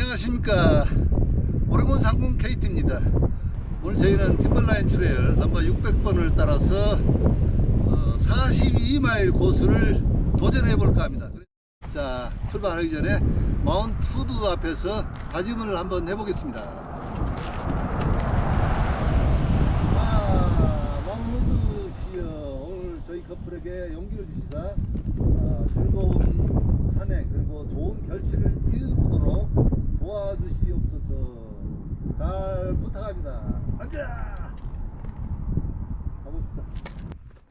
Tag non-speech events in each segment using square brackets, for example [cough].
안녕하십니까. 오레곤 상공 KT입니다. 오늘 저희는 팀벌라인 트레일 넘버 600번을 따라서 어, 42마일 코스를 도전해 볼까 합니다. 자 출발하기 전에 마운트 후드 앞에서 다짐을 한번 해보겠습니다. 아, 마운트 씨여 오늘 저희 커플에게 용기를 주시사 아, 즐거운 산행 그리고 좋은 결실을 이루도록 도와주시옵소서. 잘 부탁합니다. 앉아! 가봅시다.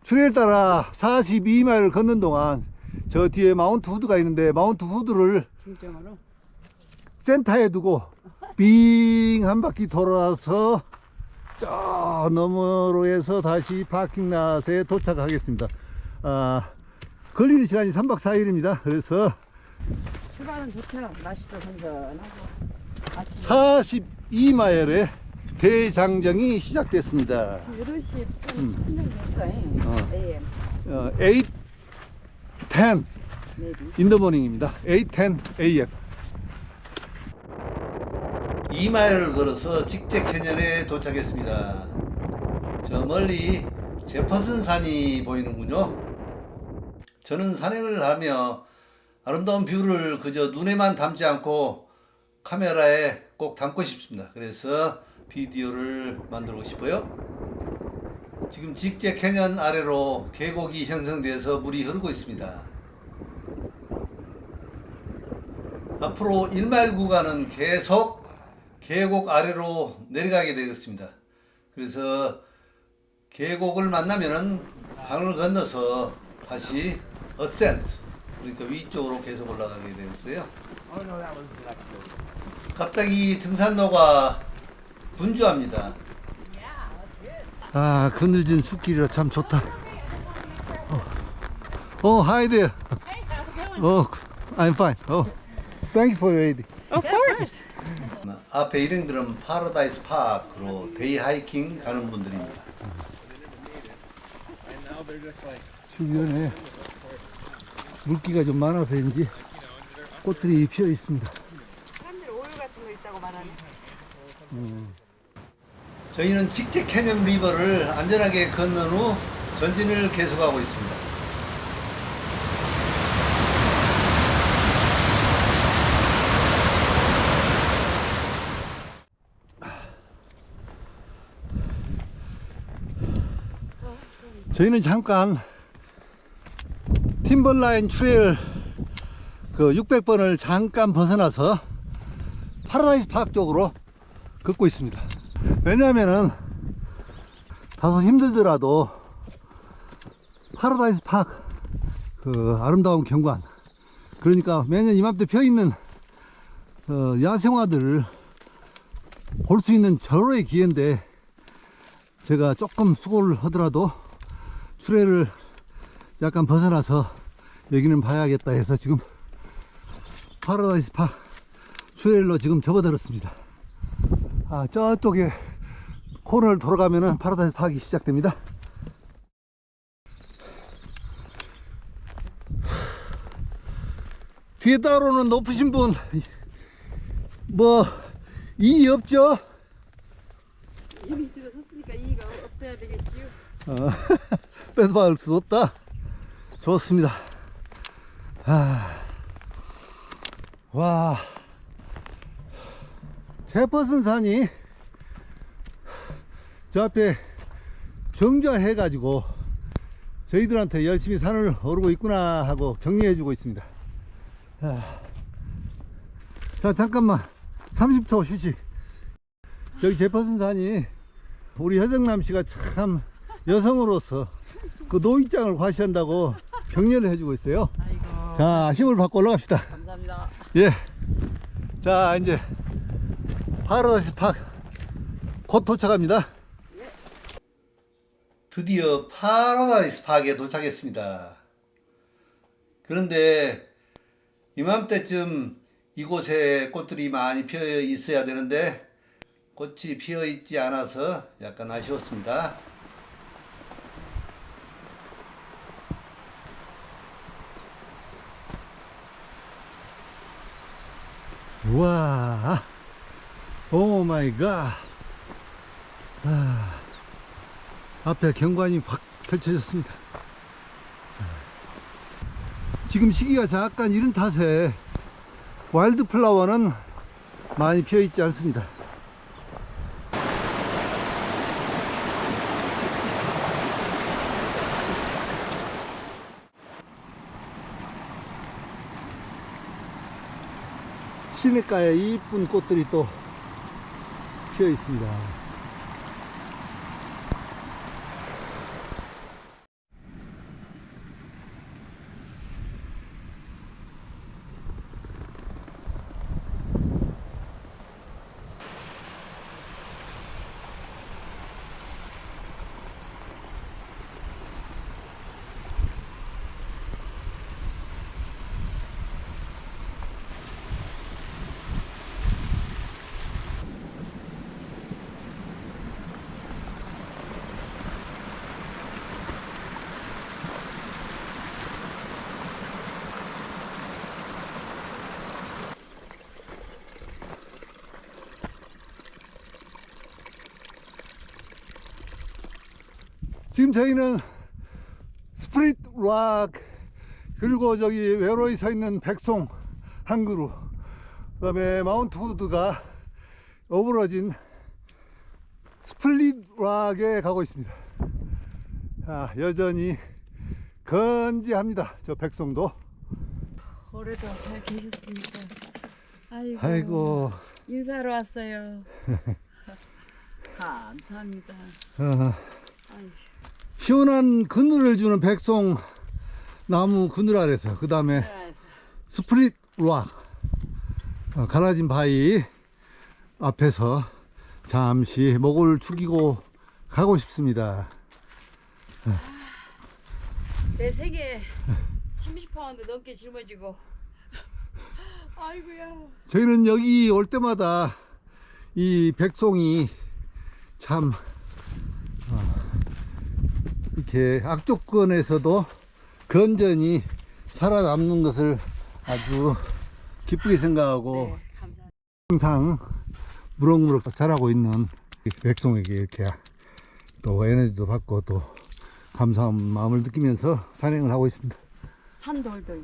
트레일 따라 42마일을 걷는 동안 저 뒤에 마운트 후드가 있는데 마운트 후드를 중점으로? 센터에 두고 빙 한 바퀴 돌아서 저 너머로 해서 다시 파킹랏에 도착하겠습니다. 아, 걸리는 시간이 3박 4일입니다. 그래서 출발은 좋죠. 날씨도 선선하고 아침 42마일의 대장정이 시작됐습니다. 8시 음. 10분 됐어요. 어. AM 어, 8, 10 내비. 인더모닝입니다. 8, 10 AM. 2마일을 걸어서 직제 캐년에 도착했습니다. 저 멀리 제퍼슨 산이 보이는군요. 저는 산행을 하며 아름다운 뷰를 그저 눈에만 담지 않고 카메라에 꼭 담고 싶습니다. 그래서 비디오를 만들고 싶어요. 지금 직제 캐년 아래로 계곡이 형성돼서 물이 흐르고 있습니다. 앞으로 1마일 구간은 계속 계곡 아래로 내려가게 되겠습니다. 그래서 계곡을 만나면은 강을 건너서 다시 어센트 그러니까 위쪽으로 계속 올라가게 되겠어요. 갑자기 등산로가 분주합니다. 아 그늘진 숲길이라 참 좋다. 어, 어 hi there. 어, I'm fine. 어, thank you for your aid. Of course. 앞에 일행들은 파라다이스 파크로 데이 하이킹 가는 분들입니다. 주변에 물기가 좀 많아서인지 꽃들이 피어 있습니다. 사람들이 오일 같은 거 있다고 말하네. 저희는 직제 캐년 리버를 안전하게 건넌 후 전진을 계속하고 있습니다. 저희는 잠깐 트레일 그 600번을 잠깐 벗어나서 파라다이스 파크 쪽으로 걷고 있습니다. 왜냐면은 다소 힘들더라도 파라다이스 파크 그 아름다운 경관 그러니까 매년 이맘때 펴 있는 어, 야생화들을 볼 수 있는 절호의 기회인데 제가 조금 수고를 하더라도 수레를 약간 벗어나서 여기는 봐야겠다 해서 지금 파라다이스 파크 수레일로 지금 접어들었습니다. 아, 저쪽에 코너를 돌아가면은 파라다이스 파악이 시작됩니다. 뒤에 따라오는 높으신 분, 뭐, 이의 없죠? 이미 들어섰으니까 이의가 없어야 되겠지요. 어, [laughs] 뺏어박을 수 없다. 좋습니다. 아, 와, 제퍼슨 산이 저 앞에 정자해가지고 저희들한테 열심히 산을 오르고 있구나 하고 격려해주고 있습니다. 아, 자, 잠깐만. 30초 휴식. 저기 제퍼슨 산이 우리 허정남 씨가 참 여성으로서 그 노익장을 과시한다고 격려를 해주고 있어요. 아이고. 자, 힘을 받고 올라갑시다. 감사합니다. 예. 자, 이제 파라다이스 파크 곧 도착합니다. 드디어 파라다이스 파크에 도착했습니다. 그런데 이맘때쯤 이곳에 꽃들이 많이 피어 있어야 되는데 꽃이 피어 있지 않아서 약간 아쉬웠습니다. 우와. 오 마이 갓. 아, 앞에 경관이 확 펼쳐졌습니다. 지금 시기가 잠깐 이른 탓에 와일드 플라워는 많이 피어 있지 않습니다. 시냇가에 이쁜 꽃들이 또 피어 있습니다. 지금 저희는 스프릿 락 그리고 저기 외로이 서 있는 백송 한 그루 그 다음에 마운트 후드가 어우러진 스플릿 락에 가고 있습니다. 아, 여전히 건지합니다. 저 백송도. 올해도 잘 계셨습니까? 아이고. 아이고. 인사하러 왔어요. [laughs] 감사합니다. 어, 아이고. 시원한 그늘을 주는 백송 나무 그늘 아래서 그 다음에 스프릿 락 어, 가라진 바위 앞에서 잠시 목을 축이고 가고 싶습니다. 내 세계 30파운드 넘게 짊어지고. [laughs] 아이고야. 저희는 여기 올 때마다 이 백송이 참 어, 이렇게 악조건에서도 건전히 살아남는 것을 아주 기쁘게 생각하고 네. 항상 무럭무럭 자라고 있는 이 백송에게 이렇게 또 에너지도 받고 또 감사한 마음을 느끼면서 산행을 하고 있습니다. 산돌도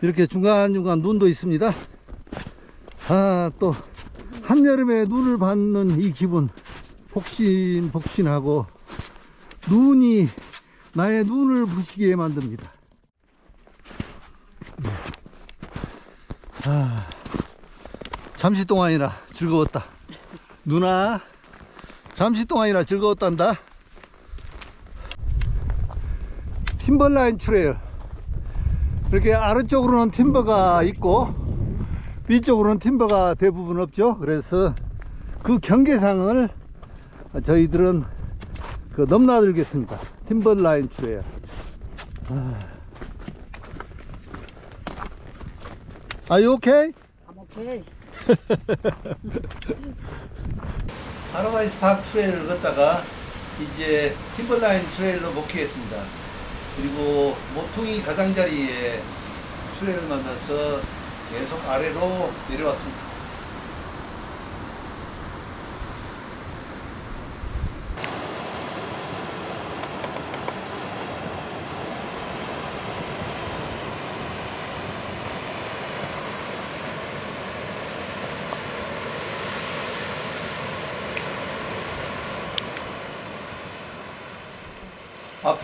이렇게 중간중간 눈도 있습니다. 아, 또, 한여름에 눈을 받는 이 기분, 폭신폭신하고, 눈이 나의 눈을 부시게 만듭니다. 아, 잠시 동안이나 즐거웠다. 누나, 잠시 동안이나 즐거웠단다. 팀벌라인 트레일. 이렇게 아래쪽으로는 팀버가 있고 위쪽으로는 팀버가 대부분 없죠. 그래서 그 경계상을 저희들은 그 넘나들겠습니다. 팀버 라인 트레일. Are you okay? I'm okay. 파라다이스 파크 트레일을 걷다가 이제 팀버라인 트레일로 복귀했습니다. 그리고 모퉁이 가장자리에 트레일을 만나서 계속 아래로 내려왔습니다.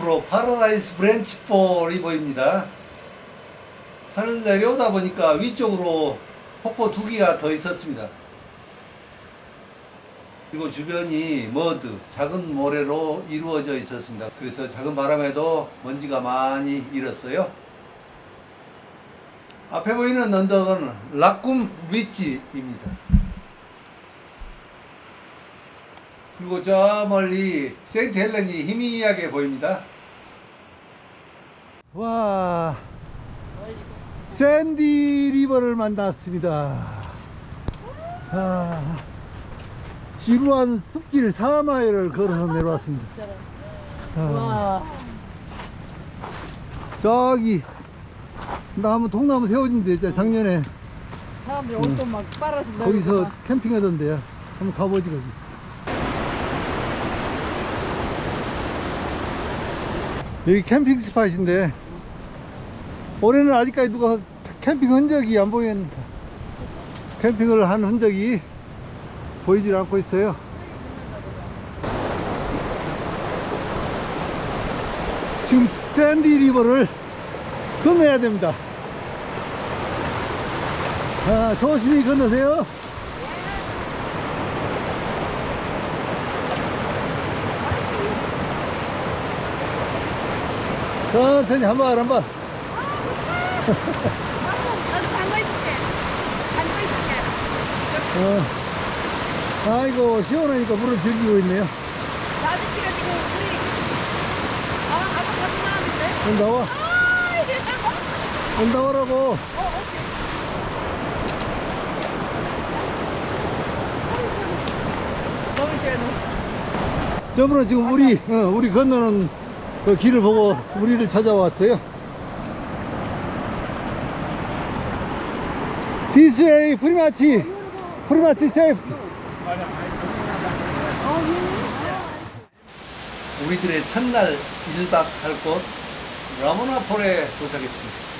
앞으로 파라다이스 브랜치 4이 보입니다. 산을 내려오다 보니까 위쪽으로 폭포 두 개가 더 있었습니다. 그리고 주변이 머드, 작은 모래로 이루어져 있었습니다. 그래서 작은 바람에도 먼지가 많이 일었어요. 앞에 보이는 언덕은 락꿈 위치입니다. 그리고 저 멀리 세인트 헬렌이 희미하게 보입니다. 와, 샌디 리버를 만났습니다. 아, 지루한 숲길 4마일을 걸어서 내려왔습니다. 아, 와. 저기 나무 통나무 세워진 데 있잖아 작년에 사람들이 옷도 막 빨아서 음. 거기서. 캠핑하던데요. 한번 가보지 거기. 여기 캠핑 스팟인데 올해는 아직까지 누가 캠핑 흔적이 안 보이는데 캠핑을 한 흔적이 보이질 않고 있어요. 지금 샌디 리버를 건너야 됩니다. 아, 조심히 건너세요. 천천히 한 번, 한 번. 나도 담고 있을게. 담고 있을게. 어. 아이고, 시원하니까 물을 즐기고 있네요. 아저씨가 지금 우리 아 아까 같이 나왔는데. 온다 와. 아 이제 딱 온다 오라고. 어, 오케이. 너무 시원해. 저분은 지금 우리, 어, 우리 건너는 그 길을 보고 우리를 찾아왔어요. This way, pretty much, pretty much safe. 우리들의 첫날 1박 할곳 라모나폴에 도착했습니다.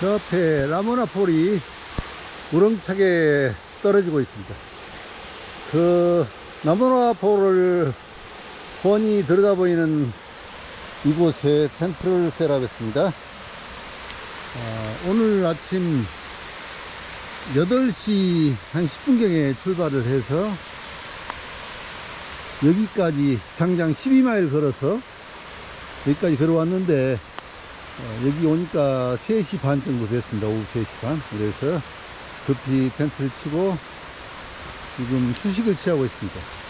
저 앞에 라모나폴이 우렁차게 떨어지고 있습니다. 그 라모나폴을 훤히 들여다보이는 이곳에 텐트를 세라했습니다. 아, 오늘 아침 8시 한 10분경에 출발을 해서 여기까지 장장 12마일 걸어서 여기까지 걸어왔는데 어, 여기 오니까 3시 반 정도 됐습니다. 오후 3시 반. 그래서 급히 텐트를 치고 지금 휴식을 취하고 있습니다.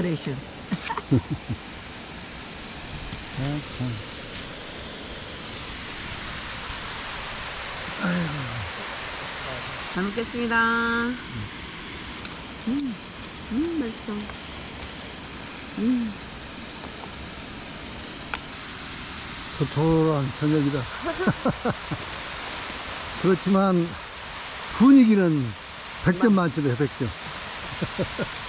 데코레이션. 아, 참. 잘 먹겠습니다. 음, 음, 맛있어. 음, 토토한 저녁이다. [laughs] 그렇지만 분위기는 100점 만점에 100점. [laughs]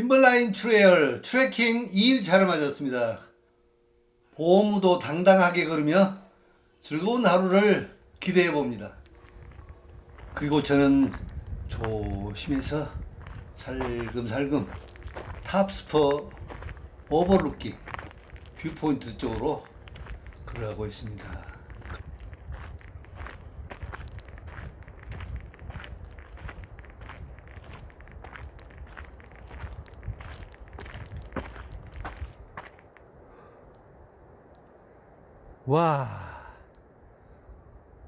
팀벌라인 트레일 트레킹 2일 차를 맞았습니다. 보험도 당당하게 걸으며 즐거운 하루를 기대해 봅니다. 그리고 저는 조심해서 살금살금 탑스퍼 오버루킹 뷰포인트 쪽으로 걸어가고 있습니다. 와,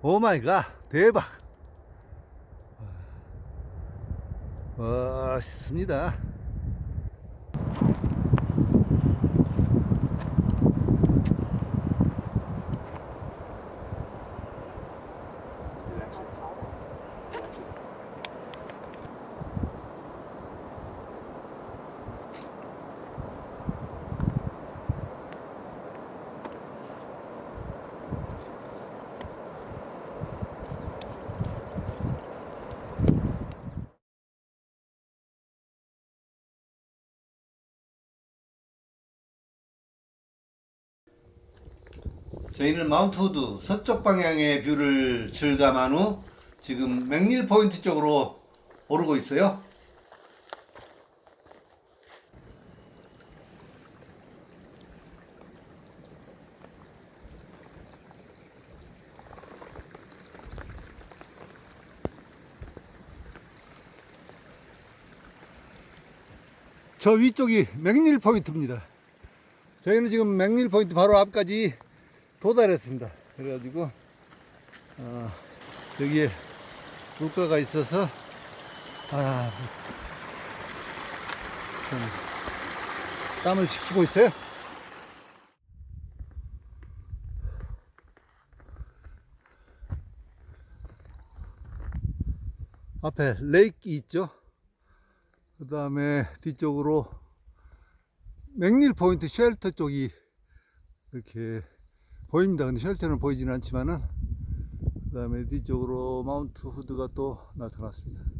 오 마이 갓, 대박. 멋있습니다. 저희는 마운트 후드 서쪽 방향의 뷰를 즐감한 후 지금 맥닐 포인트 쪽으로 오르고 있어요. 저 위쪽이 맥닐 포인트입니다. 저희는 지금 맥닐 포인트 바로 앞까지 도달했습니다. 그래가지고 어, 여기에 물가가 있어서 아, 좀 땀을 식히고 있어요. 앞에 레이크 있죠. 그 다음에 뒤쪽으로 맥닐 포인트 쉘터 쪽이 이렇게 보입니다. 근데 쉘터는 보이지는 않지만은 그 다음에 뒤쪽으로 마운트 후드가 또 나타났습니다.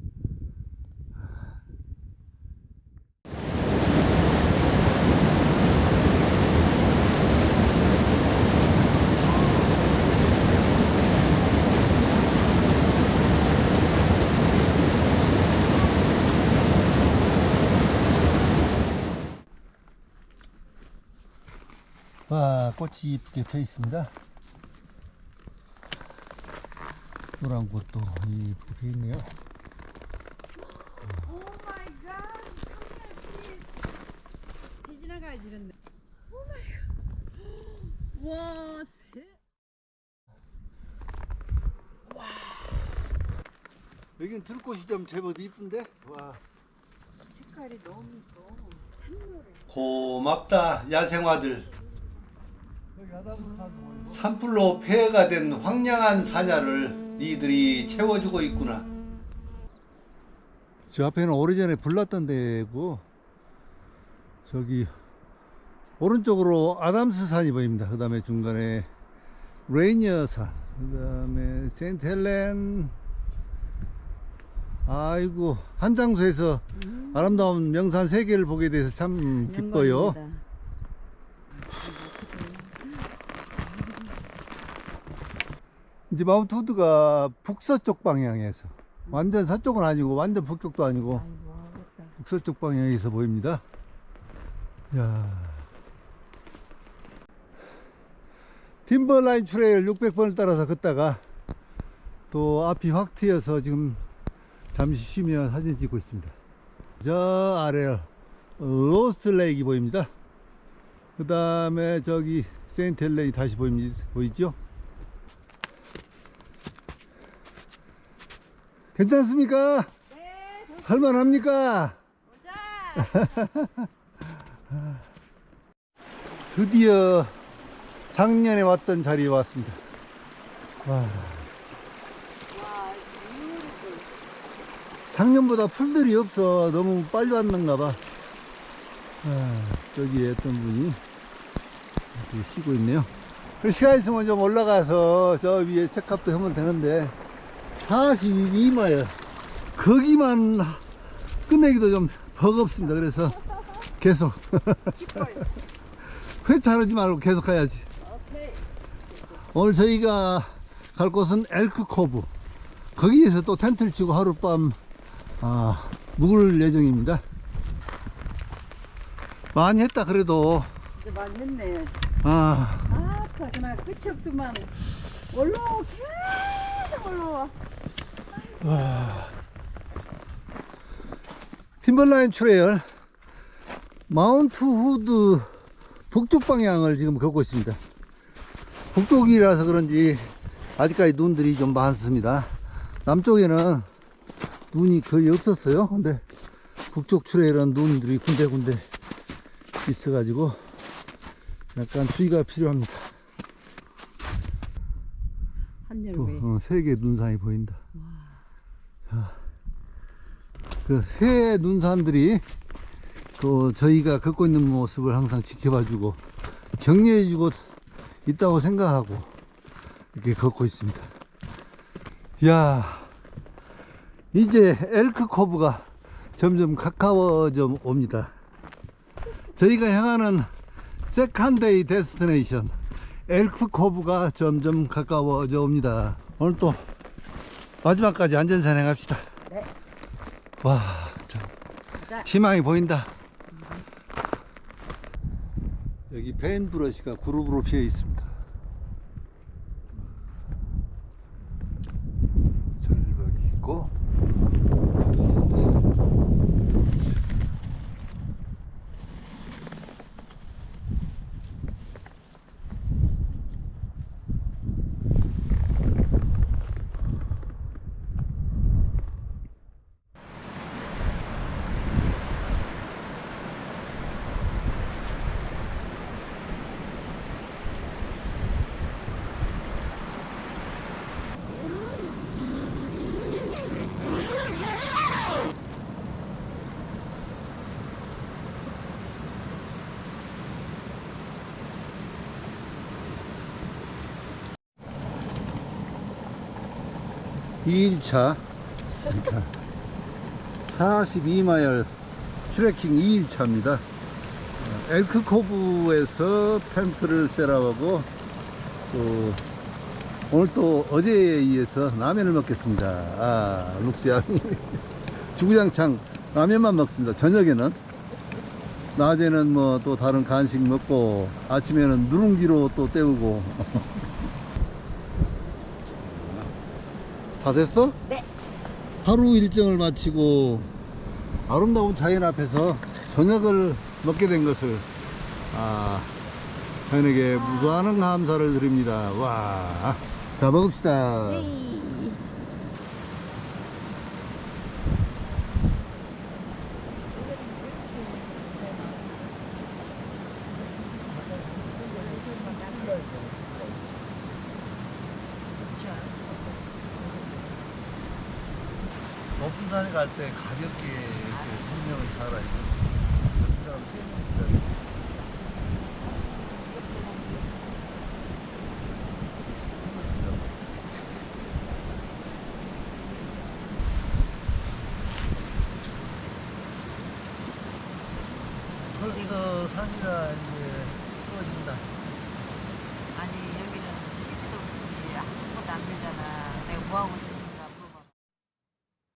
와, 꽃이 이쁘게 펴 있습니다. 노란 꽃도 이쁘게 펴 있네요. 와, 새. 여긴 들꽃이 좀 제법 이쁜데? 와. 색깔이 너무 샛노래. 고맙다, 야생화들. 산불로 폐허가 된 황량한 사냐를 니들이 채워주고 있구나. 저 앞에는 오래전에 불났던 데고, 저기, 오른쪽으로 아담스 산이 보입니다. 그 다음에 중간에 레이니어 산, 그 다음에 세인트 헬렌, 아이고, 한 장소에서 아름다운 명산 세 개를 보게 돼서 참 기뻐요. 영광입니다. 이제 마운트 후드가 북서쪽 방향에서 완전 서쪽은 아니고 완전 북쪽도 아니고. 북서쪽 방향에서 보입니다. 야. 팀버라인 트레일 600번을 따라서 걷다가 또 앞이 확 트여서 지금 잠시 쉬며 사진 찍고 있습니다. 저 아래 로스트 레이크 보입니다. 그 다음에 저기 세인트 헬렌이 다시 보입니다. 보이죠? 괜찮습니까? 네, 할만합니까? [laughs] 드디어 작년에 왔던 자리에 왔습니다. 와. 작년보다 풀들이 없어. 너무 빨리 왔는가 봐. 아, 저기 어떤 분이 쉬고 있네요. 그 시간 있으면 좀 올라가서 저 위에 체크업도 하면 되는데 42마일 거기만 끝내기도 좀 버겁습니다. 그래서 계속. [laughs] 회차하지 말고 계속 가야지. 오늘 저희가 갈 곳은 엘크 코브. 거기에서 또 텐트를 치고 하룻밤 아, 묵을 예정입니다. 많이 했다 그래도 진짜 많이 했네. 아, 아, 그날 끝이 없더만. 올라와, 계속 올라와. 팀벌라인 트레일 마운트 후드 북쪽 방향을 지금 걷고 있습니다. 북쪽이라서 그런지 아직까지 눈들이 좀 많습니다. 남쪽에는 눈이 거의 없었어요. 근데 북쪽 트레일은 눈들이 군데군데 있어가지고 약간 주의가 필요합니다. 한여름에. 어, 세개 눈산이 보인다. 자, 그새 눈산들이 그 저희가 걷고 있는 모습을 항상 지켜봐주고 격려해주고 있다고 생각하고 이렇게 걷고 있습니다. 야, 이제 엘크 코브가 점점 가까워져 옵니다. 저희가 향하는 세컨데이 데스티네이션 엘크 코브가 점점 가까워져 옵니다. 오늘 또 마지막까지 안전산 행합시다. 네. 와, 참 자. 희망이 보인다. 여기 벤 브러쉬가 그룹으로 피어 있습니다. 절벽 있고 이일차 그러니까 42마일 트레킹 2일차입니다. 엘크코브에서 텐트를 세라하고 또 오늘 또 어제에 이어서 라면을 먹겠습니다. 아, 룩시아 [laughs] 주구장창 라면만 먹습니다. 저녁에는 낮에는 뭐 또 다른 간식 먹고 아침에는 누룽지로 또 때우고 [laughs] 다 됐어? 네. 하루 일정을 마치고 아름다운 자연 앞에서 저녁을 먹게 된 것을 아, 자연에게 무수한 감사를 드립니다. 와, 자 먹읍시다. 높 은 산에 갈 때 가볍게 이렇게 분명을 살아요. 벌